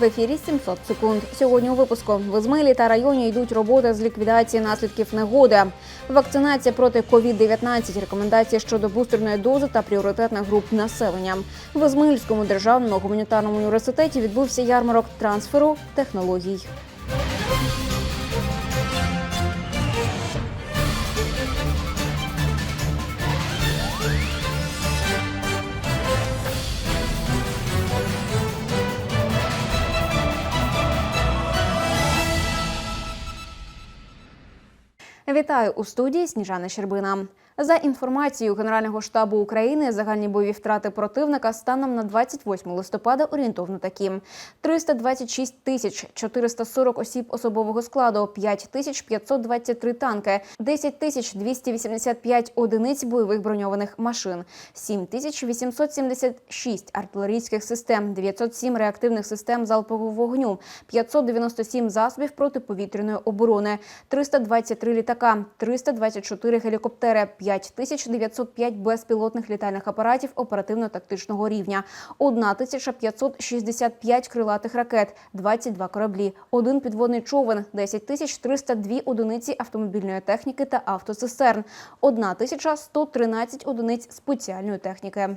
В ефірі 700 секунд. Сьогодні у випуску в Ізмилі та районі йдуть роботи з ліквідації наслідків негоди. Вакцинація проти COVID-19, рекомендації щодо бустерної дози та пріоритетних груп населення. В Ізмильському державному гуманітарному університеті відбувся ярмарок трансферу технологій. Вітаю у студії Сніжана Щербина. За інформацією Генерального штабу України, загальні бойові втрати противника станом на 28 листопада орієнтовно такі: 326 тисяч 440 осіб особового складу, 5 тисяч 523 танки, 10 тисяч 285 одиниць бойових броньованих машин, 7 тисяч 876 артилерійських систем, 907 реактивних систем залпового вогню, 597 засобів протиповітряної оборони, 323 літака, 324 гелікоптери, 5905 безпілотних літальних апаратів оперативно-тактичного рівня, 1565 крилатих ракет, 22 кораблі, один підводний човен, 10302 одиниці автомобільної техніки та автоцистерн, 1113 одиниць спеціальної техніки.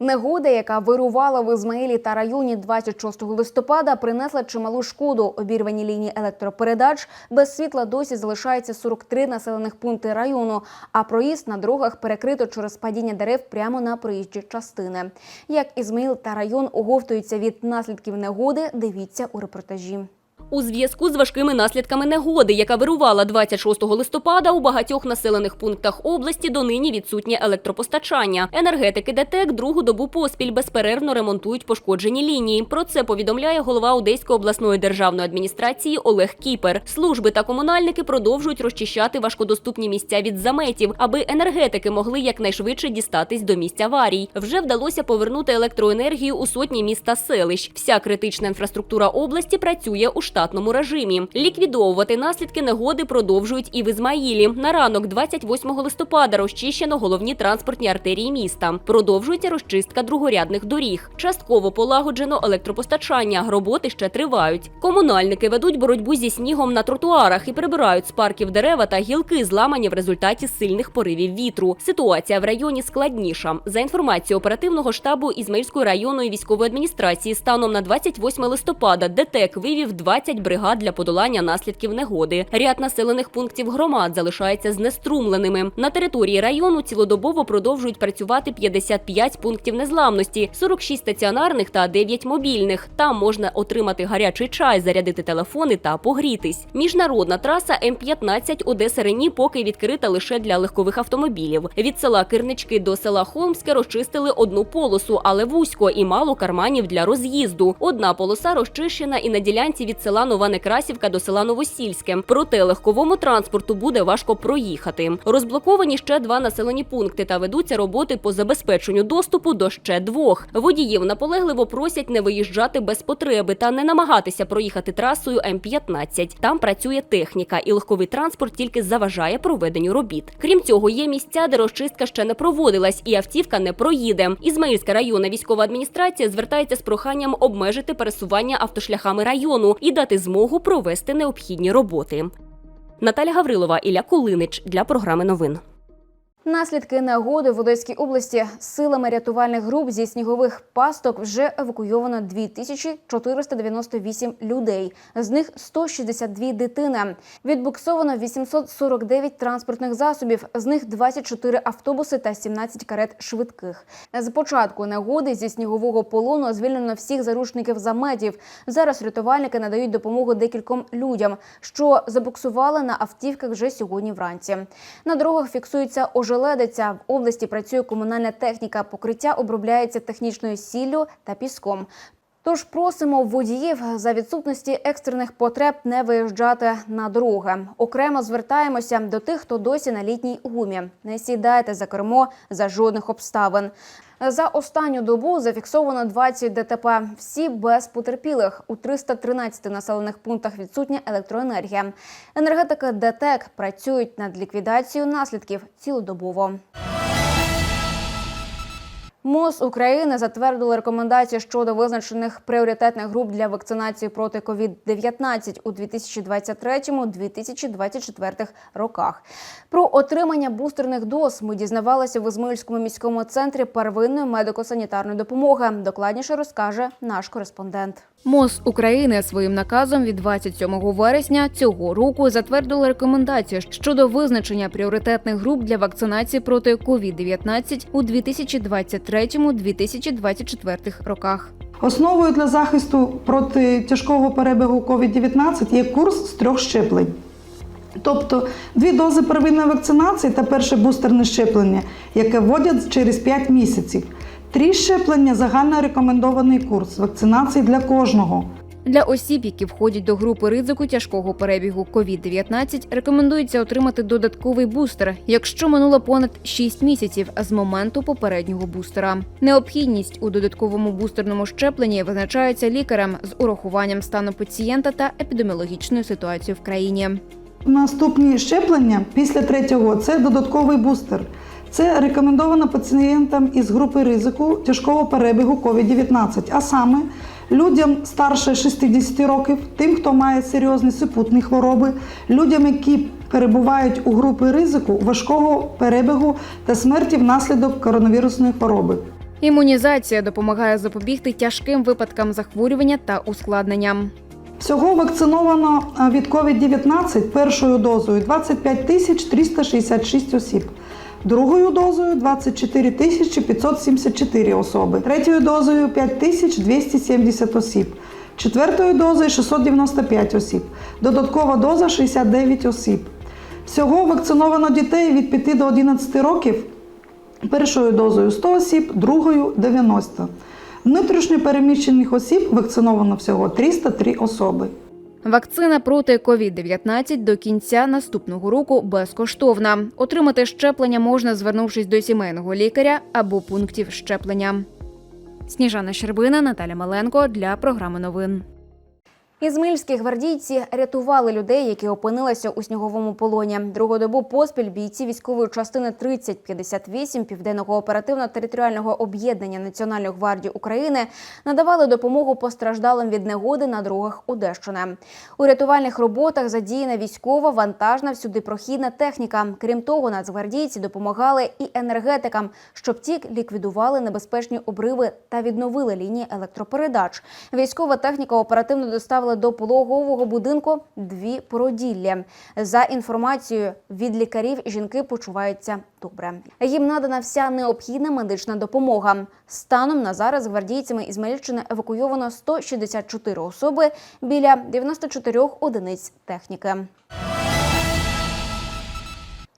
Негода, яка вирувала в Ізмаїлі та районі 26 листопада, принесла чималу шкоду. Обірвані лінії електропередач без світла досі залишається 43 населених пункти району. А проїзд на дорогах перекрито через падіння дерев прямо на проїжджі частини. Як Ізмаїл та район оговтуються від наслідків негоди, дивіться у репортажі. У зв'язку з важкими наслідками негоди, яка вирувала 26 листопада, у багатьох населених пунктах області донині відсутнє електропостачання. Енергетики ДТЕК другу добу поспіль безперервно ремонтують пошкоджені лінії. Про це повідомляє голова Одеської обласної державної адміністрації Олег Кіпер. Служби та комунальники продовжують розчищати важкодоступні місця від заметів, аби енергетики могли якнайшвидше дістатись до місць аварій. Вже вдалося повернути електроенергію у сотні міст та селищ. Вся критична інфраструктура області працює у штатному режимі. Ліквідовувати наслідки негоди продовжують і в Ізмаїлі. На ранок 28 листопада розчищено головні транспортні артерії міста. Продовжується розчистка другорядних доріг. Частково полагоджено електропостачання. Роботи ще тривають. Комунальники ведуть боротьбу зі снігом на тротуарах і прибирають з парків дерева та гілки, зламані в результаті сильних поривів вітру. Ситуація в районі складніша. За інформацією оперативного штабу Ізмаїльської районної військової адміністрації, станом на 28 листопада ДТЕК вивів 20 бригад для подолання наслідків негоди. Ряд населених пунктів громад залишається знеструмленими. На території району цілодобово продовжують працювати 55 пунктів незламності, 46 стаціонарних та 9 мобільних. Там можна отримати гарячий чай, зарядити телефони та погрітись. Міжнародна траса М15 Одеса Рені поки відкрита лише для легкових автомобілів. Від села Кирнички до села Холмське розчистили одну полосу, але вузько і мало карманів для роз'їзду. Одна полоса розчищена і на ділянці від села Нова Некрасівка до села Новосільське. Проте легковому транспорту буде важко проїхати. Розблоковані ще два населені пункти та ведуться роботи по забезпеченню доступу до ще двох. Водіїв наполегливо просять не виїжджати без потреби та не намагатися проїхати трасою М15. Там працює техніка, і легковий транспорт тільки заважає проведенню робіт. Крім цього, є місця, де розчистка ще не проводилась, і автівка не проїде. Ізмаїльська районна військова адміністрація звертається з проханням обмежити пересування автошляхами району і дати змогу провести необхідні роботи. Наталя Гаврилова, Ілля Кулинич для програми новин. Наслідки негоди в Одеській області силами рятувальних груп зі снігових пасток вже евакуйовано 2498 людей. З них 162 дитини. Відбуксовано 849 транспортних засобів, з них 24 автобуси та 17 карет швидких. З початку негоди зі снігового полону звільнено всіх заручників заметів. Зараз рятувальники надають допомогу декільком людям, що забуксували на автівках вже сьогодні вранці. На дорогах фіксується ожеледиця. В області працює комунальна техніка. Покриття обробляється технічною сіллю та піском. Тож просимо водіїв за відсутності екстрених потреб не виїжджати на дороги. Окремо звертаємося до тих, хто досі на літній гумі. Не сідайте за кермо за жодних обставин. За останню добу зафіксовано 20 ДТП. Всі без потерпілих. У 313 населених пунктах відсутня електроенергія. Енергетики ДТЕК працюють над ліквідацією наслідків цілодобово. МОЗ України затвердило рекомендації щодо визначених пріоритетних груп для вакцинації проти COVID-19 у 2023-2024 роках. Про отримання бустерних доз ми дізнавалися в Ізмаїльському міському центрі первинної медико-санітарної допомоги. Докладніше розкаже наш кореспондент. МОЗ України своїм наказом від 27 вересня цього року затвердило рекомендації щодо визначення пріоритетних груп для вакцинації проти COVID-19 у 2023-2024 роках. Основою для захисту проти тяжкого перебігу COVID-19 є курс з трьох щеплень. Тобто дві дози первинної вакцинації та перше бустерне щеплення, яке вводять через 5 місяців. Три щеплення загально рекомендований курс вакцинації для кожного. Для осіб, які входять до групи ризику тяжкого перебігу COVID-19, рекомендується отримати додатковий бустер, якщо минуло понад 6 місяців з моменту попереднього бустера. Необхідність у додатковому бустерному щепленні визначається лікарем з урахуванням стану пацієнта та епідеміологічної ситуації в країні. Наступні щеплення після третього це додатковий бустер. Це рекомендовано пацієнтам із групи ризику тяжкого перебігу COVID-19, а саме людям старше 60 років, тим, хто має серйозні супутні хвороби, людям, які перебувають у групі ризику важкого перебігу та смерті внаслідок коронавірусної хвороби. Імунізація допомагає запобігти тяжким випадкам захворювання та ускладненням. Всього вакциновано від COVID-19 першою дозою 25 тисяч 366 осіб. Другою дозою 24 тисячі 574 особи, третьою дозою 5 тисяч 270 осіб, четвертою дозою 695 осіб, додаткова доза 69 осіб. Всього вакциновано дітей від 5 до 11 років першою дозою 100 осіб, другою 90. Внутрішньо переміщених осіб вакциновано всього 303 особи. Вакцина проти COVID-19 до кінця наступного року безкоштовна. Отримати щеплення можна, звернувшись до сімейного лікаря або пунктів щеплення. Сніжана Щербина, Наталя Маленко для програми новин. Ізмаїльські гвардійці рятували людей, які опинилися у сніговому полоні. Другу добу поспіль бійці військової частини 3058 Південного оперативно-територіального об'єднання Національної гвардії України надавали допомогу постраждалим від негоди на дорогах Одещини. У рятувальних роботах задіяна військова, вантажна, всюди прохідна техніка. Крім того, нацгвардійці допомагали і енергетикам, щоб ті ліквідували небезпечні обриви та відновили лінії електропередач. Військова техніка оперативно доставила до пологового будинку дві породіллі. За інформацією від лікарів, жінки почуваються добре. Їм надана вся необхідна медична допомога. Станом на зараз гвардійцями із Мельщини евакуйовано 164 особи біля 94 одиниць техніки.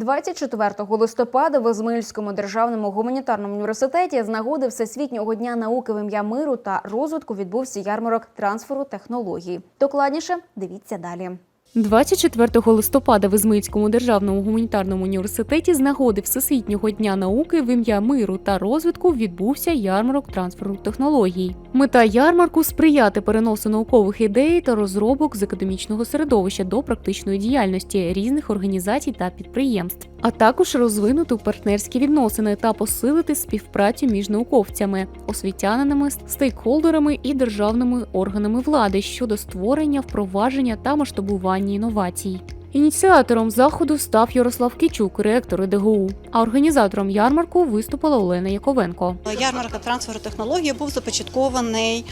24 листопада в Ізмаїльському державному гуманітарному університеті з нагоди Всесвітнього дня науки в ім'я миру та розвитку відбувся ярмарок трансферу технологій. Докладніше дивіться далі. 24 листопада в Ізмаїльському державному гуманітарному університеті з нагоди Всесвітнього дня науки в ім'я миру та розвитку відбувся ярмарок трансферу технологій. Мета ярмарку сприяти переносу наукових ідей та розробок з академічного середовища до практичної діяльності різних організацій та підприємств, а також розвинути партнерські відносини та посилити співпрацю між науковцями, освітянинами, стейкхолдерами і державними органами влади щодо створення, впровадження та масштабування інновацій. Ініціатором заходу став Ярослав Кічук, ректор ДГУ. А організатором ярмарку виступила Олена Яковенко. Ярмарка трансферу технології був започаткований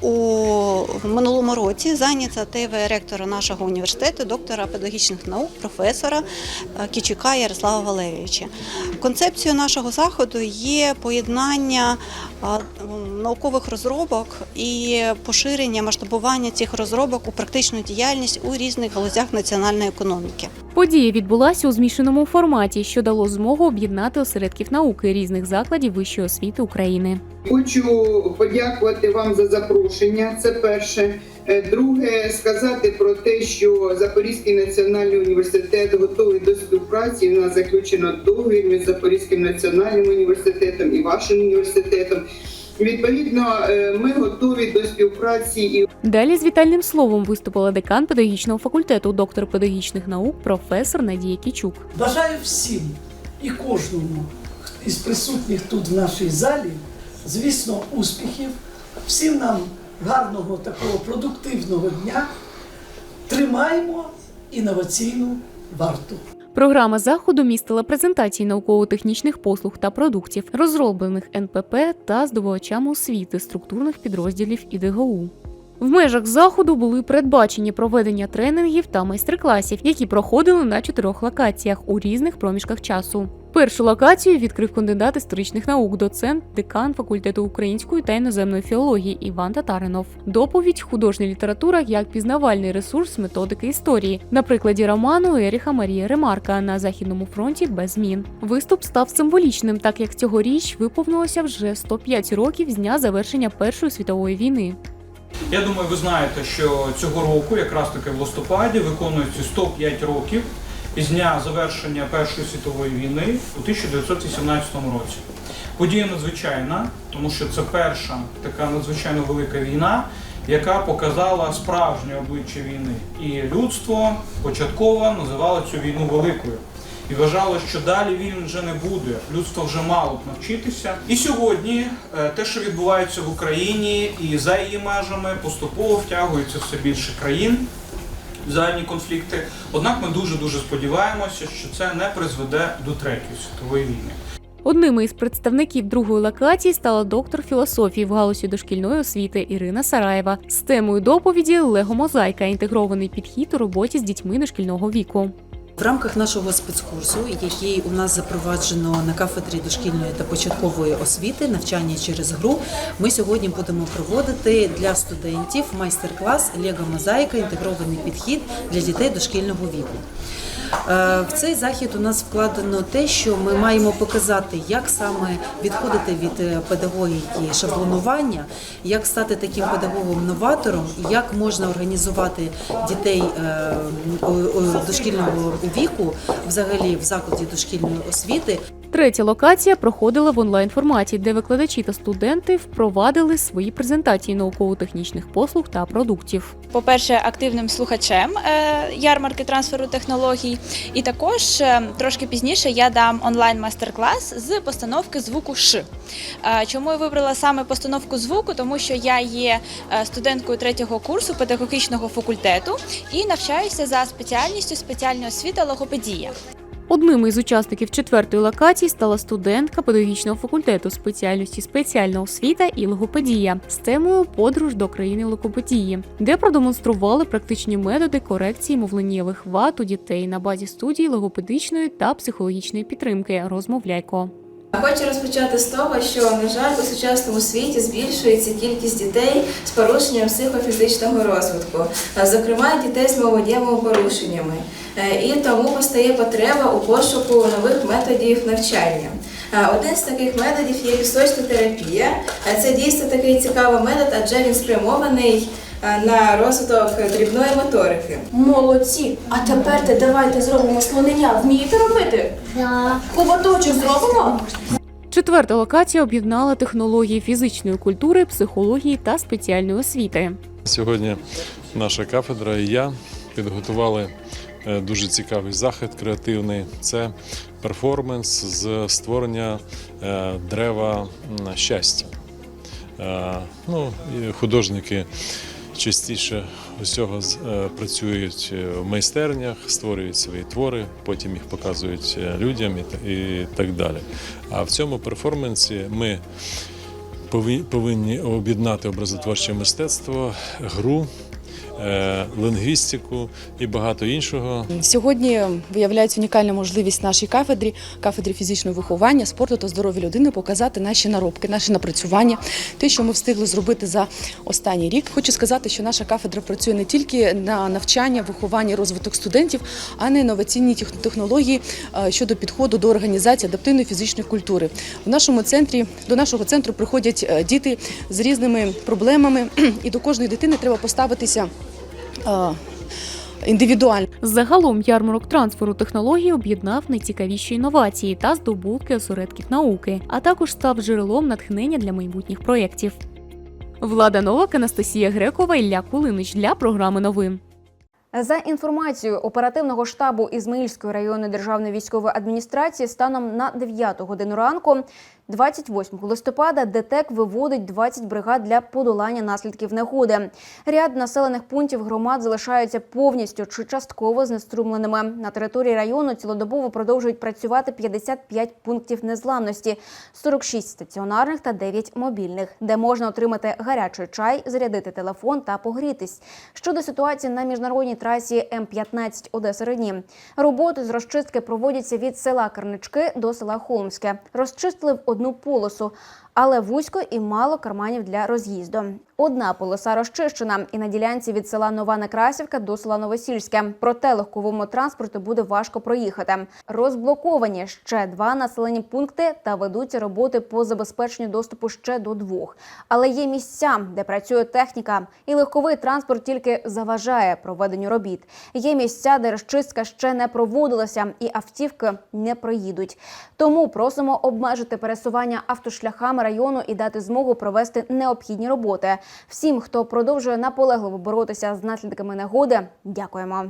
у минулому році за ініціативи ректора нашого університету, доктора педагогічних наук, професора Кічука Ярослава Валерійовича. Концепцією нашого заходу є поєднання наукових розробок і поширення масштабування цих розробок у практичну діяльність у різних галузях національної економіки. Подія відбулася у змішаному форматі, що дало змогу об'єднати осередків науки різних закладів вищої освіти України. Хочу подякувати вам за запрошення. Це перше. Е, Друге, сказати про те, що Запорізький національний університет готовий до співпраці. У нас заключено договір між Запорізьким національним університетом і вашим університетом. Відповідно, е, ми готові до співпраці і Далі з вітальним словом виступила декан педагогічного факультету, доктор педагогічних наук, професор Надія Кічук. Бажаю всім і кожному із присутніх тут в нашій залі, звісно, успіхів, всім нам гарного такого продуктивного дня. Тримаємо інноваційну варту. Програма заходу містила презентації науково-технічних послуг та продуктів, розроблених НПП та здобувачами освіти структурних підрозділів ІДГУ. В межах заходу були передбачені проведення тренінгів та майстер-класів, які проходили на чотирьох локаціях у різних проміжках часу. Першу локацію відкрив кандидат історичних наук, доцент, декан факультету української та іноземної філології Іван Татаринов. Доповідь художня література як пізнавальний ресурс методики історії на прикладі роману Еріха Марія Ремарка на західному фронті без змін. Виступ став символічним, так як цьогоріч виповнилося вже 105 років з дня завершення Першої світової війни. Я думаю, ви знаєте, що цього року, якраз таки в листопаді, виконується 105 років із дня завершення Першої світової війни у 1918 році. Подія надзвичайна, тому що це перша така надзвичайно велика війна, яка показала справжнє обличчя війни. І людство початково називало цю війну великою. І вважало, що далі війн вже не буде. Людство вже мало б навчитися. І сьогодні е, те, що відбувається в Україні і за її межами, поступово втягується все більше країн в загальні конфлікти. Однак ми дуже дуже сподіваємося, що це не призведе до третьої світової війни. Одними із представників другої локації стала доктор філософії в галузі дошкільної освіти Ірина Сараєва з темою доповіді Лего-мозаїка інтегрований підхід у роботі з дітьми дошкільного віку. В рамках нашого спецкурсу, який у нас запроваджено на кафедрі дошкільної та початкової освіти, навчання через гру, ми сьогодні будемо проводити для студентів майстер-клас Лего Мозаїка інтегрований підхід для дітей дошкільного віку. Е, В цей захід у нас вкладено те, що ми маємо показати, як саме відходити від е, педагогіки шаблонування, як стати таким педагогом-новатором, і як можна організувати дітей е, дошкільного віку, взагалі в закладі дошкільної освіти, Третя локація проходила в онлайн форматі, де викладачі та студенти впровадили свої презентації науково-технічних послуг та продуктів. по-перше, активним слухачем ярмарки трансферу технологій, і також е, трошки пізніше я дам онлайн майстер-клас з постановки звуку Ш. Е, Чому я вибрала саме постановку звуку? Тому що я є е, студенткою третього курсу педагогічного факультету і навчаюся за спеціальністю спеціальної освіти логопедія. Одним із учасників четвертої локації стала студентка педагогічного факультету спеціальності спеціальна освіта і логопедія з темою Подорож до країни логопедії, де продемонстрували практичні методи корекції мовленнєвих вад у дітей на базі студії логопедичної та психологічної підтримки. Розмовляйко. Хочу розпочати з того, що на жаль у сучасному світі збільшується кількість дітей з порушенням психофізичного розвитку, зокрема дітей з моводєвими порушеннями. Е, І тому постає потреба у пошуку нових методів навчання. Один з таких методів є пісочна терапія. Це дійсно такий цікавий метод, адже він спрямований на розвиток дрібної моторики. Молодці! А тепер давайте зробимо слонення. Вмієте робити? Так. Хоботочок зробимо? Четверта локація об'єднала технології фізичної культури, психології та спеціальної освіти. Сьогодні наша кафедра і я підготували е, дуже цікавий захід креативний. Це перформанс з створення е, дерева щастя. Е, Ну, художники частіше усього е, працюють е, в майстернях, створюють свої твори, потім їх показують е, людям і так далі. А в цьому перформансі ми повинні об'єднати образотворче мистецтво, гру, лингвістику і багато іншого. Сьогодні виявляється унікальна можливість нашій кафедрі, кафедрі фізичного виховання, спорту та здоров'я людини показати наші наробки, наші напрацювання, те, що ми встигли зробити за останній рік. Хочу сказати, що наша кафедра працює не тільки на навчання, виховання, розвиток студентів, а на інноваційні технології е, щодо підходу до організації адаптивної фізичної культури. В нашому центрі до нашого центру приходять е, діти з різними проблемами, і до кожної дитини треба поставитися. Індивідуально Загалом ярмарок трансферу технологій об'єднав найцікавіші інновації та здобутки осередків науки, а також став джерелом натхнення для майбутніх проєктів. Влада Новак, Анастасія Грекова, Ілля Кулинич для програми новин. За інформацією оперативного штабу Ізмаїльської районної державної військової адміністрації, станом на 9 годину ранку, 28 листопада, ДТЕК виводить 20 бригад для подолання наслідків негоди. Ряд населених пунктів громад залишаються повністю чи частково знеструмленими. На території району цілодобово продовжують працювати 55 пунктів незламності, 46 стаціонарних та 9 мобільних, де можна отримати гарячий чай, зарядити телефон та погрітись. Щодо ситуації на міжнародній трасі М15 Одеса Рені, роботи з розчистки проводяться від села Карнички до села Холмське. Розчистили в одну полосу. Але вузько і мало карманів для роз'їзду. Одна полоса розчищена, і на ділянці від села Нова Некрасівка до села Новосільське. Проте легковому транспорту буде важко проїхати. Розблоковані ще два населені пункти та ведуться роботи по забезпеченню доступу ще до двох. Але є місця, де працює техніка, і легковий транспорт тільки заважає проведенню робіт. Є місця, де розчистка ще не проводилася, і автівки не проїдуть. Тому просимо обмежити пересування автошляхами району і дати змогу провести необхідні роботи. Всім, хто продовжує наполегливо боротися з наслідками негоди, дякуємо.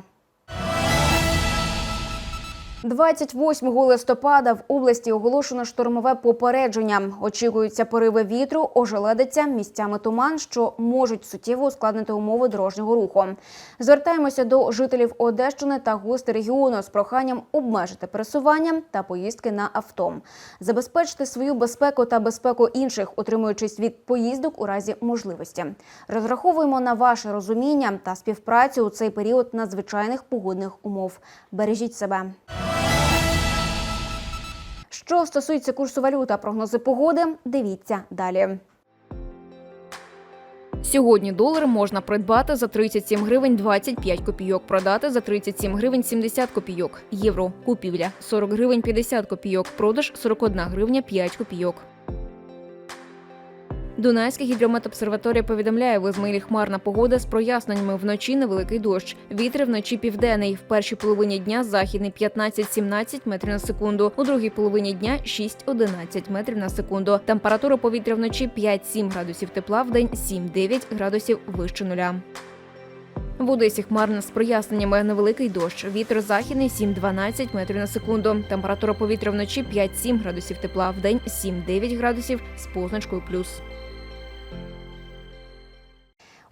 28 листопада в області оголошено штормове попередження. Очікуються пориви вітру, ожеледиця, місцями туман, що можуть суттєво ускладнити умови дорожнього руху. Звертаємося до жителів Одещини та гостей регіону з проханням обмежити пересування та поїздки на авто. Забезпечити свою безпеку та безпеку інших, утримуючись від поїздок у разі можливості. Розраховуємо на ваше розуміння та співпрацю у цей період надзвичайних погодних умов. Бережіть себе. Що стосується курсу валют прогнози погоди, дивіться далі. Сьогодні долар можна придбати за 37 гривень 25 копійок, продати за 37 гривень 70 копійок. Євро купівля 40 гривень 50 копійок, продаж 41 гривня 5 копійок. Дунайська гідрометобсерваторія повідомляє, в Ізмаїлі хмарна погода з проясненнями вночі невеликий дощ. Вітер вночі південний. В першій половині дня західний 15-17 метрів на секунду. У другій половині дня 6-11 метрів на секунду. Температура повітря вночі 5-7 градусів тепла, в день 7-9 градусів вище нуля. В Одесі хмарно з проясненнями невеликий дощ. Вітер західний 7-12 метрів на секунду. Температура повітря вночі 5-7 градусів тепла, в день 7-9 градусів з позначкою плюс.